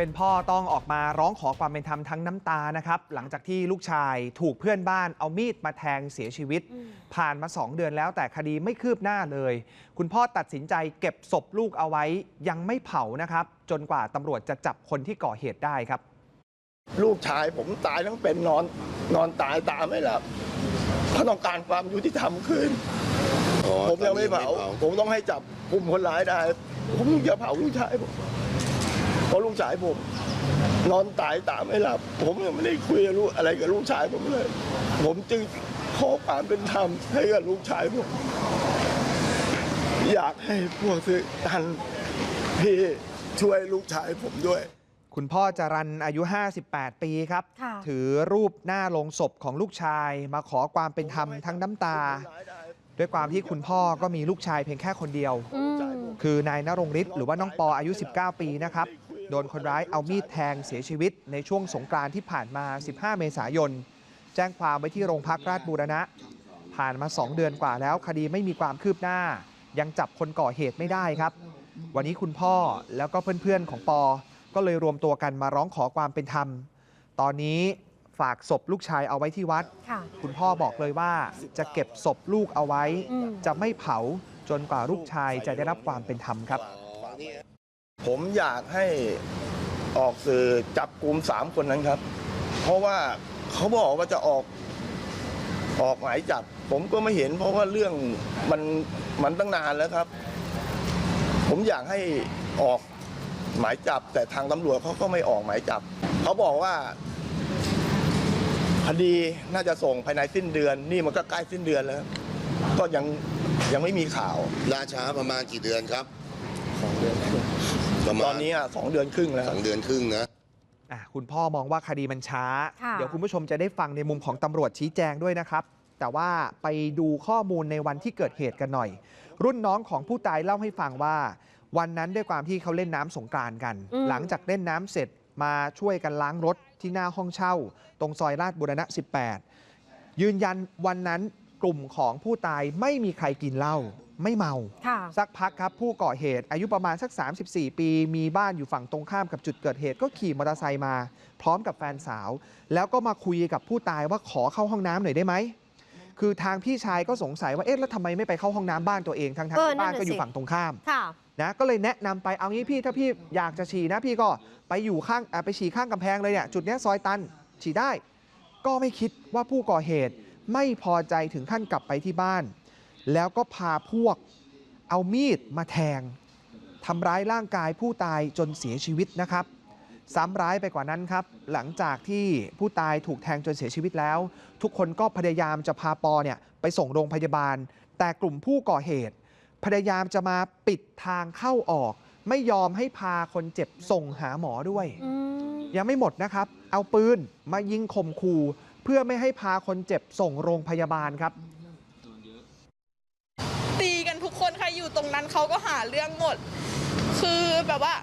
เป็นพ่อต้องออกมาร้องขอความเป็นธรรมทั้งน้ำตานะครับ หลังจากที่ลูกชายถูกเพื่อนบ้านเอามีดมาแทงเสียชีวิต ผ่านมา 2 เดือนแล้วแต่คดีไม่คืบหน้าเลย คุณพ่อตัดสินใจเก็บศพลูกเอาไว้ยังไม่เผานะครับ จนกว่าตำรวจจะจับคนที่ก่อเหตุได้ครับ ลูกชายผมตายทั้งเป็นนอนนอนตายตาไม่หลับเขาต้องการความยุติธรรมคืนอ๋อผมยังไม่เผาตอนนี้ผมต้องให้จับกลุ่มคนร้ายได้ ผมถึงจะเผาลูกชายผมเพ ราะลูกชายผม นอนตายตาไม่หลับ ผมยังไม่ได้คุยกับลูกอะไรกับลูกชายผมเลย ผมจึงขอความเป็นธรรมให้กับลูกชายผมอยากให้พวกซื้อทันพี่ช่วยลูกชายผมด้วย คุณพ่อจรันอายุ 58 ปีครับค่ะถือรูปหน้าโลงศพของลูกชายมาขอความเป็นธรรมทั้งน้ำตา ด้วยความที่คุณพ่อก็มีลูกชายเพียงแค่คนเดียวอืมคือนายนรงฤทธิ์หรือว่าน้องปออายุ 19 ปีนะครับ โดนคนร้ายเอามีดแทงเสียชีวิตในช่วงสงกรานต์ที่ผ่านมา 15 เมษายน แจ้งความไว้ที่โรงพักราชบูรณะ ผ่านมา 2 เดือนกว่าแล้วคดีไม่มีความคืบหน้า ยังจับคนก่อเหตุไม่ได้ครับ วันนี้คุณพ่อแล้วก็เพื่อนๆของปอ ก็เลยรวมตัวกันมาร้องขอความเป็นธรรม ตอนนี้ฝากศพลูกชายเอาไว้ที่วัดค่ะคุณพ่อบอกเลยว่าจะเก็บศพลูกเอาไว้อืมจะไม่เผาจนกว่าลูกชายจะได้รับความเป็นธรรมครับอ๋อนี่ ผมอยากให้ออกสื่อจับกลุ่มสามคนนั้นครับ เพราะว่าเขาบอกว่าจะออกออกหมายจับ ผมก็ไม่เห็น เพราะว่าเรื่องมันมันตั้งนานแล้วครับ ผมอยากให้ออกหมายจับ แต่ทางตำรวจเขาก็ไม่ออกหมายจับ เขาบอกว่าคดีน่าจะส่งภายในสิ้นเดือน นี่มันก็ใกล้สิ้นเดือนแล้ว ก็ยังยังไม่มีข่าวล่าช้าประมาณกี่เดือนครับสองเดือน ประมาณ ตอนนี้อะสองเดือนครึ่งแล้ว สองเดือนครึ่งนะ อะคุณพ่อมองว่าคดีมันช้า ค่ะ เดี๋ยวคุณผู้ชมจะได้ฟังในมุมของตำรวจชี้แจงด้วยนะครับ แต่ว่าไปดูข้อมูลในวันที่เกิดเหตุกันหน่อย รุ่นน้องของผู้ตายเล่าให้ฟังว่า วันนั้นด้วยความที่เขาเล่นน้ำสงกรานต์กัน อืม หลังจากเล่นน้ำเสร็จมาช่วยกันล้างรถที่หน้าห้องเช่า ตรงซอยลาดบุรณะ 18 ยืนยันวันนั้นกลุ่มของผู้ตายไม่มีใครกินเหล้า ไม่เมาค่ะสักพักครับผู้ก่อเหตุอายุประมาณสัก 34 ปี มีบ้านอยู่ฝั่งตรงข้ามกับจุดเกิดเหตุก็ขี่มอเตอร์ไซค์มา พร้อมกับแฟนสาว แล้วก็มาคุยกับผู้ตายว่าขอเข้าห้องน้ำหน่อยได้ไหมคือทางพี่ชายก็สงสัยว่าเอ๊ะแล้วทำไมไม่ไปเข้าห้องน้ำบ้านตัวเองทั้งๆเออที่บ้านนั่นน่ะก็อยู่สิฝั่งตรงข้ามค่ะนะก็เลยแนะนำไปเอางี้พี่ถ้าพี่อยากจะฉี่นะพี่ก็ไปอยู่ข้างอะไปฉี่ข้างกำแพงเลยเนี่ยจุดเนี้ยซอยตันฉี่ได้ ก็ไม่คิดว่าผู้ก่อเหตุไม่พอใจถึงขั้นกลับไปที่บ้าน แล้วก็พาพวกเอามีดมาแทงทำร้ายร่างกายผู้ตายจนเสียชีวิตนะครับ ซ้ำร้ายไปกว่านั้นครับ หลังจากที่ผู้ตายถูกแทงจนเสียชีวิตแล้ว ทุกคนก็พยายามจะพาปอเนี่ยไปส่งโรงพยาบาล แต่กลุ่มผู้ก่อเหตุ พยายามจะมาปิดทางเข้าออก ไม่ยอมให้พาคนเจ็บส่งหาหมอด้วยอืมยังไม่หมดนะครับ เอาปืนมายิงข่มขู่เพื่อไม่ให้พาคนเจ็บส่งโรงพยาบาลครับตีกันทุก คนใครอยู่ตรงนั้นเขาก็หาเรื่องหมด คือแบบว่า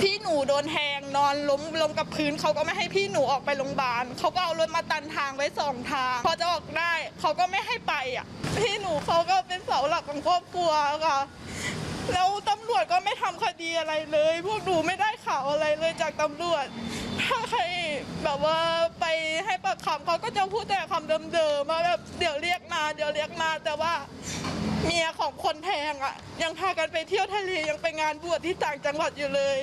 พี่หนูโดนแทงนอนล้มลงกับพื้นเขาก็ไม่ให้พี่หนูออกไปโรงพยาบาลเขาก็เอารถมาตันทางไว้สองทาง พอจะออกได้เขาก็ไม่ให้ไปอะ พี่หนูเขาก็เป็นเสาหลักของครอบครัวค่ะแล้วตำรวจก็ไม่ทำคดีอะไรเลย พวกหนูไม่ได้ข่าวอะไรเลยจากตำรวจ ถ้าใครแบบว่าไปให้ปากคำเขาก็จะพูดแต่คำเดิมๆมาแบบเดี๋ยวเรียกมา เดี๋ยวเรียกมาแต่ว่า เมียของคนแทงอะ ยังพากันไปเที่ยวทะเลยังไปงานบวชที่ต่างจังหวัดอยู่เลย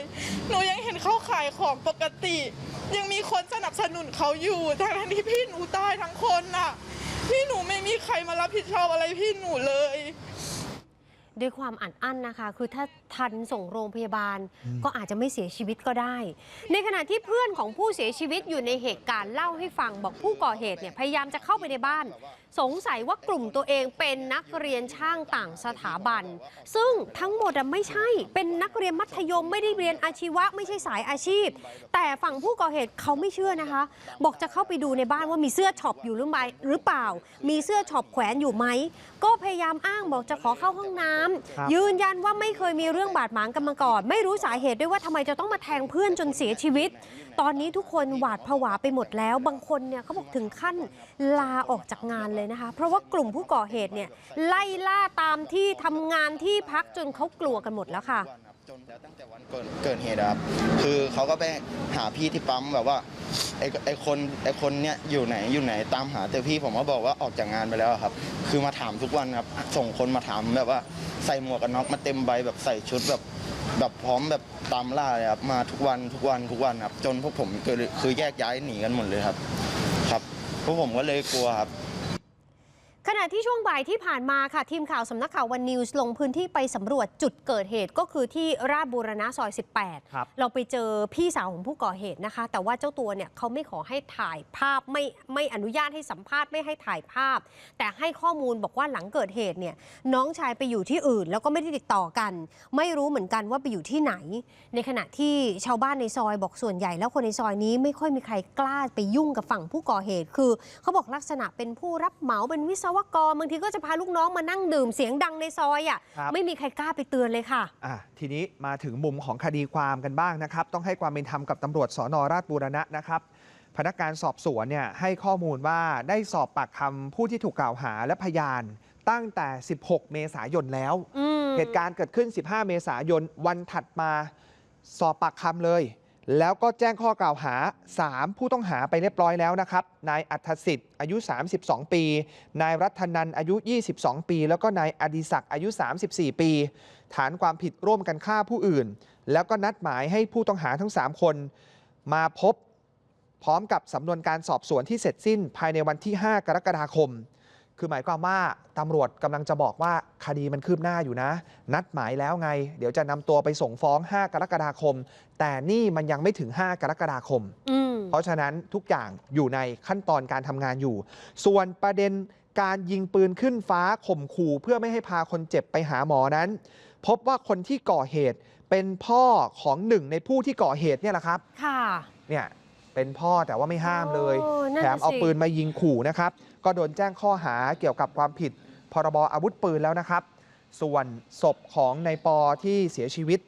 หนูยังเห็นเขาขายของปกติ ยังมีคนสนับสนุนเขาอยู่ทั้งที่พี่หนูตายทั้งคนอะ พี่หนูไม่มีใครมารับผิดชอบอะไรพี่หนูเลย ด้วยความอัดอั้นนะคะ คือถ้า ทันส่งโรงพยาบาล ก็อาจจะไม่เสียชีวิตก็ได้ ในขณะที่เพื่อนของผู้เสียชีวิตอยู่ในเหตุการณ์เล่าให้ฟังบอกผู้ก่อเหตุเนี่ยพยายามจะเข้าไปในบ้าน สงสัยว่ากลุ่มตัวเองเป็นนักเรียนช่างต่างสถาบัน ซึ่งทั้งหมดอะไม่ใช่เป็นนักเรียนมัธยมไม่ได้เรียนอาชีวะไม่ใช่สายอาชีพ แต่ฝั่งผู้ก่อเหตุเขาไม่เชื่อนะคะ บอกจะเข้าไปดูในบ้านว่ามีเสื้อช็อปอยู่หรือไม่หรือเปล่า มีเสื้อช็อปแขวนอยู่ไหมก็พยายามอ้างบอกจะขอเข้าห้องน้ำครับยืนยันว่าไม่เคยมีเรื่องื่องบาดหมางกันมาก่อน ไม่รู้สาเหตุด้วยว่าทำไมจะต้องมาแทงเพื่อนจนเสียชีวิต ตอนนี้ทุกคนหวาดผวาไปหมดแล้ว บางคนเนี่ยเขาบอกถึงขั้นลาออกจากงานเลยนะคะ เพราะว่ากลุ่มผู้ก่อเหตุเนี่ยไล่ล่าตามที่ทำงานที่พักจนเขากลัวกันหมดแล้วค่ะ จนแล้วตั้งแต่วันเกิดเกิดเหตุครับคือเขาก็ไปหาพี่ที่ปั๊มแบบว่าไอ้ไอ้คนไอ้คนเนี้ยอยู่ไหนอยู่ไหนตามหาแต่พี่ผมก็บอกว่าออกจากงานไปแล้วครับ คือมาถามทุกวันครับ ส่งคนมาถามแบบว่าใส่หมวกกันน็อกมาเต็มใบแบบใส่ชุดแบบแบบพร้อมแบบตามล่าเลยครับมาทุกวันทุกวันทุกวันครับ จนพวกผมคือคือแยกย้ายหนีกันหมดเลยครับ ครับพวกผมก็เลยกลัวครับ ขณะที่ช่วงบ่ายที่ผ่านมาค่ะ ทีมข่าวสำนักข่าววันนิวส์ลงพื้นที่ไปสำรวจจุดเกิดเหตุก็คือที่ราชบูรณะซอย 18ครับเราไปเจอพี่สาวของผู้ก่อเหตุนะคะ แต่ว่าเจ้าตัวเนี่ยเขาไม่ขอให้ถ่ายภาพไม่ไม่อนุญาตให้สัมภาษณ์ไม่ให้ถ่ายภาพ แต่ให้ข้อมูลบอกว่าหลังเกิดเหตุเนี่ยน้องชายไปอยู่ที่อื่น แล้วก็ไม่ได้ติดต่อกัน ไม่รู้เหมือนกันว่าไปอยู่ที่ไหน ในขณะที่ชาวบ้านในซอยบอกส่วนใหญ่ แล้วคนในซอยนี้ไม่ค่อยมีใครกล้าไปยุ่งกับฝั่งผู้ก่อเหตุ คือเขาบอกลักษณะเป็นผู้รับเหมาเป็นวิศวกรบางทีก็จะพาลูกน้องมานั่งดื่มเสียงดังในซอยอะครับไม่มีใครกล้าไปเตือนเลยค่ะอะทีนี้มาถึงมุมของคดีความกันบ้างนะครับ ต้องให้ความเป็นธรรมกับตำรวจสอนอราชบูรณะนะครับพนักงานสอบสวนเนี่ยให้ข้อมูลว่าได้สอบปากคำผู้ที่ถูกกล่าวหาและพยานตั้งแต่ 16 เมษายนแล้วอืมเหตุการณ์เกิดขึ้น 15 เมษายนวันถัดมาสอบปากคำเลย แล้วก็แจ้งข้อกล่าวหา 3 ผู้ต้องหาไปเรียบร้อยแล้วนะครับ นายอัธสิทธิ์อายุ 32 ปี นายรัตนันอายุ 22 ปี แล้วก็นายอดิศักดิ์อายุ 34 ปี ฐานความผิดร่วมกันฆ่าผู้อื่น แล้วก็นัดหมายให้ผู้ต้องหาทั้ง 3 คน มาพบพร้อมกับสำนวนการสอบสวนที่เสร็จสิ้นภายในวันที่ 5 กรกฎาคม คือหมายความว่าตำรวจกำลังจะบอกว่าคดีมันคืบหน้าอยู่นะ นัดหมายแล้วไง เดี๋ยวจะนำตัวไปส่งฟ้อง 5 กรกฎาคม แต่นี่มันยังไม่ถึง 5 กรกฎาคมอืมเพราะฉะนั้นทุกอย่างอยู่ในขั้นตอนการทำงานอยู่ ส่วนประเด็นการยิงปืนขึ้นฟ้าข่มขู่เพื่อไม่ให้พาคนเจ็บไปหาหมอนั้น พบว่าคนที่ก่อเหตุเป็นพ่อของหนึ่งในผู้ที่ก่อเหตุเนี่ยแหละครับ ค่ะ เนี่ย เป็นพ่อแต่ว่าไม่ห้ามเลยโอ้นั่นแถน่ะมเอาสิปืนมายิงขู่นะครับ ก็โดนแจ้งข้อหาเกี่ยวกับความผิด พรบอาวุธปืนแล้วนะครับ ส่วนศพของนายปอที่เสียชีวิต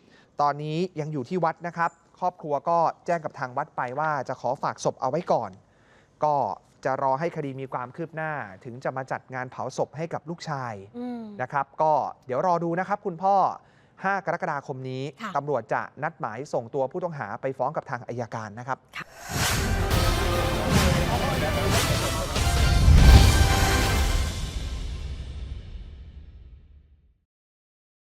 ตอนนี้ยังอยู่ที่วัดนะครับ ครอบครัวก็แจ้งกับทางวัดไปว่าจะขอฝากศพเอาไว้ก่อน ก็จะรอให้คดีมีความคืบหน้าถึงจะมาจัดงานเผาศพให้กับลูกชายอืมนะครับ ก็เดี๋ยวรอดูนะครับ คุณพ่อ 5 กรกฎาคมนี้ค่ะตำรวจจะนัดหมายส่งตัวผู้ต้องหาไปฟ้องกับทางอายการนะครับ